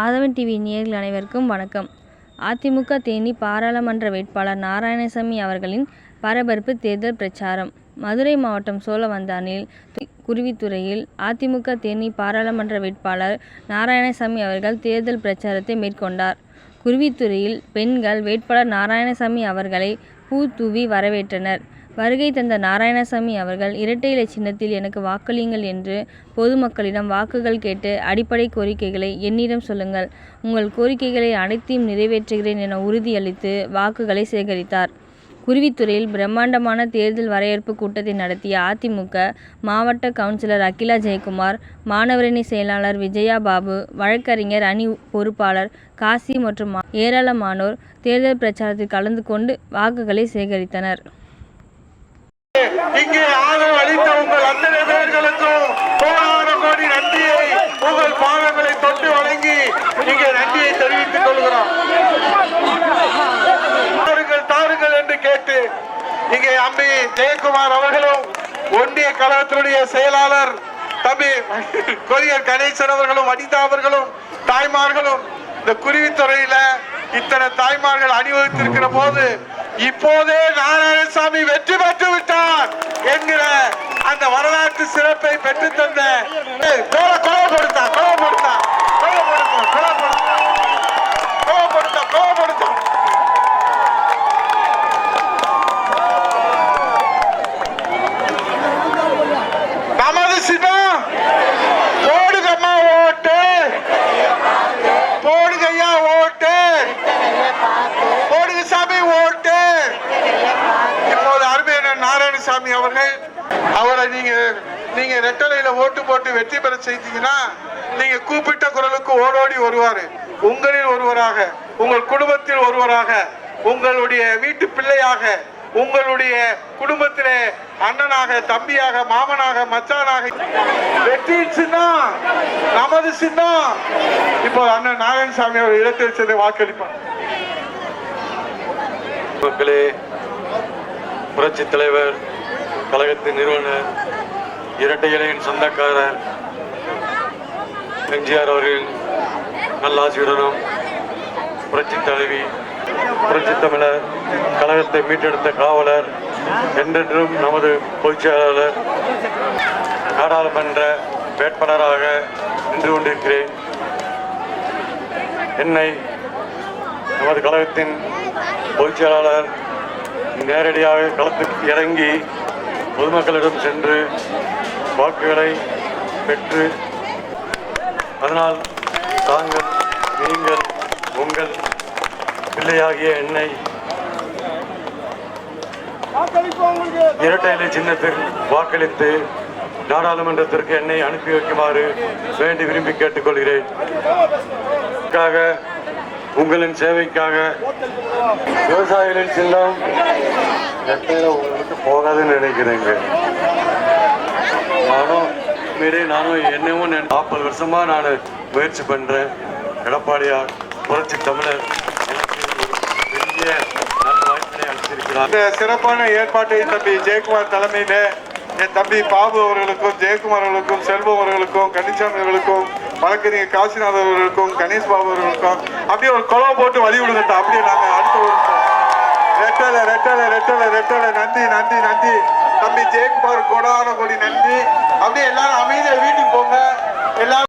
ஆதவன் TV நேயர்கள் அனைவருக்கும் வணக்கம் அதிமுக தேனி பாராளுமன்ற வேட்பாளர் நாராயணசாமி அவர்களின் பரபரப்பு தேர்தல் பிரச்சாரம் மதுரை மாவட்டம் சோழவந்தானில் குருவித்துறையில் அதிமுக தேனி பாராளுமன்ற வேட்பாளர் நாராயணசாமி அவர்கள் தேர்தல் பிரச்சாரத்தை மேற்கொண்டார். குருவித்துறையில் பெண்கள் வேட்பாளர் நாராயணசாமி அவர்களை பூ தூவி வரவேற்றனர். வருகை தந்த நாராயணசாமி அவர்கள் இரட்டை இலை சின்னத்தில் எனக்கு வாக்களியுங்கள் என்று பொதுமக்களிடம் வாக்குகள் கேட்டு அடிப்படை கோரிக்கைகளை என்னிடம் சொல்லுங்கள் உங்கள் கோரிக்கைகளை அனைத்தையும் நிறைவேற்றுகிறேன் என உறுதியளித்து வாக்குகளை சேகரித்தார். குருவித்துறையில் பிரம்மாண்டமான தேர்தல் வரவேற்பு கூட்டத்தை நடத்திய அதிமுக மாவட்ட கவுன்சிலர் அகிலா ஜெயக்குமார் மாணவரணி செயலாளர் விஜயா பாபு வழக்கறிஞர் அணி பொறுப்பாளர் காசி மற்றும் ஏராளமானோர் தேர்தல் பிரச்சாரத்தில் கலந்து கொண்டு வாக்குகளை சேகரித்தனர். இங்கே ஆதரவு அளித்த உங்கள் அத்தனை பேர்களுக்கும் கோடான கோடி நன்றியை உங்கள் பாதங்களை தொட்டு வணங்கி இங்கே நன்றியை தெரிவித்துக் கொள்கிறோம். தாருங்கள் தாருங்கள் என்று கேட்டு இங்கே அம்பி ஜெயக்குமார் அவர்களும் ஒன்றிய கழகத்தினுடைய செயலாளர் தம்பி கொரியர் கணேசன் அவர்களும் வனிதா அவர்களும் தாய்மார்களும் இந்த குருவித்துறையில இத்தனை தாய்மார்கள் அணிவகுத்திருக்கிற போது இப்போதே நாராயணசாமி வெற்றி பெற்று அந்த வரலாற்று சிறப்பை பெற்றுத்தந்த தந்த கோபப்படுத்தா கோபப்படுத்தா கோபப்படுத்தா கோபப்படுத்தா கோபப்படுத்தா நமது சின்னம் போடுங்கம்மா ஓட்டு போடுங்கய்யா ஓட்டு போடுங்க சாமி ஓட்டு இப்போது அருமையான நாராயணசாமி அவர்கள் அவரை நீங்க நீங்க ரெட்டலையில ஓட்டு போட்டு வெற்றி பெற செய்தீங்கன்னா நீங்க கூப்பிட்ட குரலுக்கு ஓடோடி வருவாரு. உங்களில் ஒருவராக உங்கள் குடும்பத்தில் ஒருவராக உங்களுடைய வீட்டு பிள்ளையாக உங்களுடைய குடும்பத்திலே அண்ணனாக தம்பியாக மாமனாக மச்சானாக. வெற்றி சின்னம் நமது சின்னம். இப்போ அண்ணன் நாராயணசாமி அவர் இடத்தில் சென்று வாக்களிப்பார். மக்களே புரட்சி தலைவர் கழகத்தின் நிறுவனர் இரட்டை இலையின் சொந்தக்காரர் எம்ஜிஆர் அவர்களின் நல்லாசியுடனும் புரட்சி தலைவி புரட்சி தமிழர் கழகத்தை மீட்டெடுத்த காவலர் என்றென்றும் நமது பொதுச் செயலாளர் நாடாளுமன்ற வேட்பாளராக நின்று கொண்டிருக்கிறேன். என்னை நமது கழகத்தின் பொதுச் செயலாளர் நேரடியாக களத்துக்கு இறங்கி பொதுமக்களிடம் சென்று வாக்குகளை பெற்று அதனால் தாங்கள் நீங்கள் உங்கள் பிள்ளையாகிய என்னை இரட்டை இலை சின்னத்தில் வாக்களித்து நாடாளுமன்றத்திற்கு என்னை அனுப்பி வைக்குமாறு வேண்டி விரும்பி கேட்டுக்கொள்கிறேன். இதற்காக உங்களின் சேவைக்காக விவசாயிகளின் சின்னம் ரெட்டையில உங்களுக்கு போகாதுன்னு நினைக்கிறேங்க. நானும் மீறி நானும் என்னவும் நாற்பது வருஷமா நான் முயற்சி பண்றேன். எடப்பாடியார் புரட்சி தமிழர் பெரிய சிறப்பான ஏற்பாட்டை தம்பி ஜெயக்குமார் தலைமையில என் தம்பி பாபு அவர்களுக்கும் ஜெயக்குமார் அவர்களுக்கும் செல்வம் அவர்களுக்கும் கன்னிசாமி அவர்களுக்கும் வழக்கறிஞர் காசிநாதர் அவர்களுக்கும் கணேஷ் பாபு அவர்களுக்கும். அப்படியே ஒரு குழவை போட்டு வழி விடுங்கட்டா அப்படியே நாங்கள் அடுத்த ஒரு ரெட்டலை ரெட்டலை ரெட்டலை ரெட்டலை. நன்றி நன்றி நன்றி தம்பி ஜெயக்குமார் கோடான கொடி நன்றி அப்படியே எல்லாரும் அமைதியாக வீட்டுக்கு